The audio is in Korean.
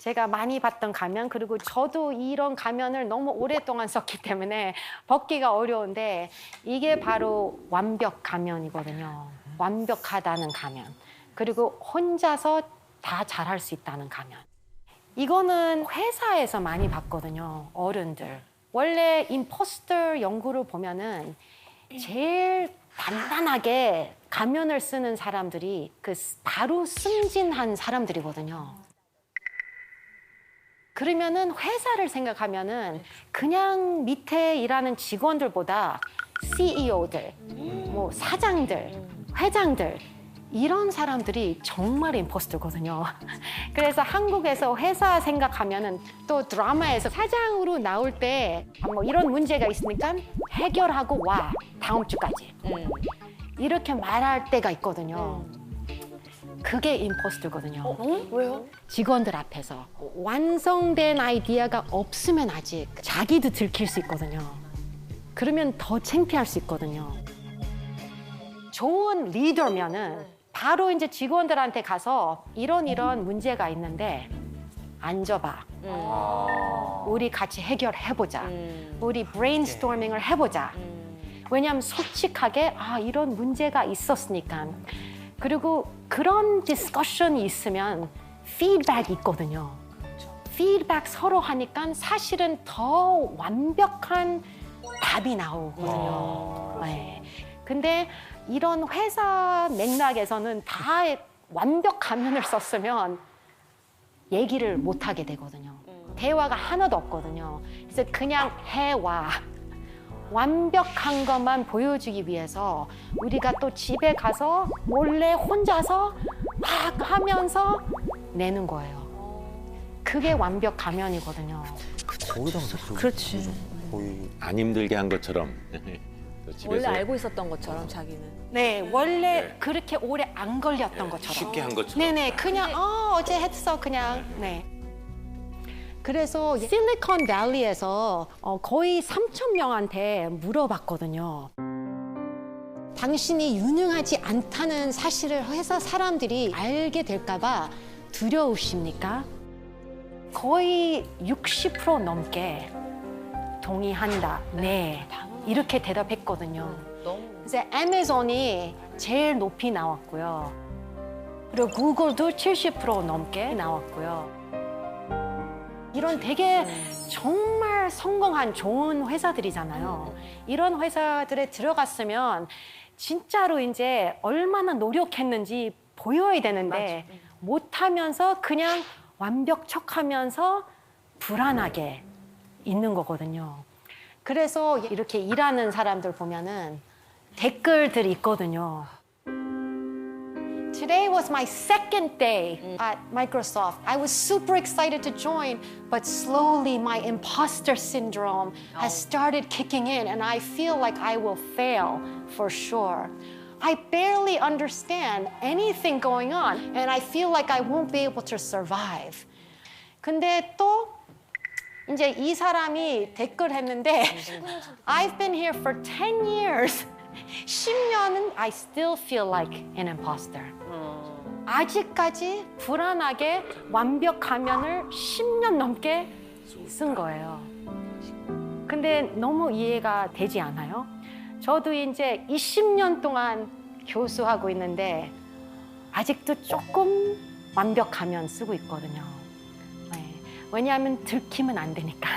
제가 많이 봤던 가면 그리고 저도 이런 가면을 너무 오랫동안 썼기 때문에 벗기가 어려운데 이게 바로 완벽 가면이거든요. 완벽하다는 가면. 그리고 혼자서 다 잘할 수 있다는 가면. 이거는 회사에서 많이 봤거든요. 어른들. 원래 임포스터 연구를 보면은 제일 단단하게 가면을 쓰는 사람들이 그 바로 승진한 사람들이거든요. 그러면은 회사를 생각하면은 그냥 밑에 일하는 직원들보다 CEO들, 뭐 사장들, 회장들 이런 사람들이 정말 임포스터거든요. 그래서 한국에서 회사 생각하면은 또 드라마에서 사장으로 나올 때 뭐 이런 문제가 있으니까 해결하고 와 다음 주까지 음. 이렇게 말할 때가 있거든요. 그게 임포스터거든요. 왜요? 직원들 앞에서 완성된 아이디어가 없으면 아직 자기도 들킬 수 있거든요. 그러면 더 창피할 수 있거든요. 좋은 리더면은 바로 이제 직원들한테 가서 이런 이런 문제가 있는데 앉아봐. 우리 같이 해결해보자. 음. 우리 브레인스토밍을 해보자. 왜냐하면 솔직하게 아 이런 문제가 있었으니까 그리고 그런 디스커션이 있으면 피드백이 있거든요. 피드백 서로 하니까 사실은 더 완벽한 답이 나오거든요. 네. 근데 이런 회사 맥락에서는 다 완벽 가면을 썼으면 얘기를 못 하게 되거든요. 대화가 하나도 없거든요. 그래서 그냥 해와 완벽한 것만 보여주기 위해서 우리가 또 집에 가서 몰래 혼자서 막 하면서 내는 거예요. 그게 완벽 가면이거든요. 거기다가 또 그렇지. 거의 안 힘들게 한 것처럼 원래 알고 있었던 것처럼 자기는. 네, 원래 네. 그렇게 오래 안 걸렸던 것처럼. 쉽게 한 것처럼 네네, 그냥 어, 어제 했어, 그냥. 네. 그래서 실리콘 밸리에서 어, 거의 3천 명한테 물어봤거든요. 당신이 유능하지 않다는 사실을 회사 사람들이 알게 될까봐 두려우십니까? 거의 60% 넘게 동의한다. 네. 이렇게 대답했거든요. 그래서 애마존이 제일 높이 나왔고요. 그리고 구글도 70% 넘게 나왔고요. 이런 되게 정말 성공한 좋은 회사들이잖아요. 이런 회사들에 들어갔으면 진짜로 이제 얼마나 노력했는지 보여야 되는데 못하면서 그냥 완벽 척하면서 불안하게 있는 거거든요. 그래서 이렇게 일하는 사람들 보면은 댓글들이 있거든요. Today was my second day at Microsoft. I was super excited to join, but slowly my imposter syndrome has started kicking in, and I feel like I will fail for sure. I barely understand anything going on, and I feel like I won't be able to survive. 근데 또 이제 이 사람이 댓글 했는데 I've been here for 10 years. 10년은 I still feel like an imposter. 아직까지 불안하게 완벽 가면을 10년 넘게 쓴 거예요. 근데 너무 이해가 되지 않아요? 저도 이제 20년 동안 교수하고 있는데 아직도 조금 완벽 가면 쓰고 있거든요. 네. 왜냐하면 들키면 안 되니까.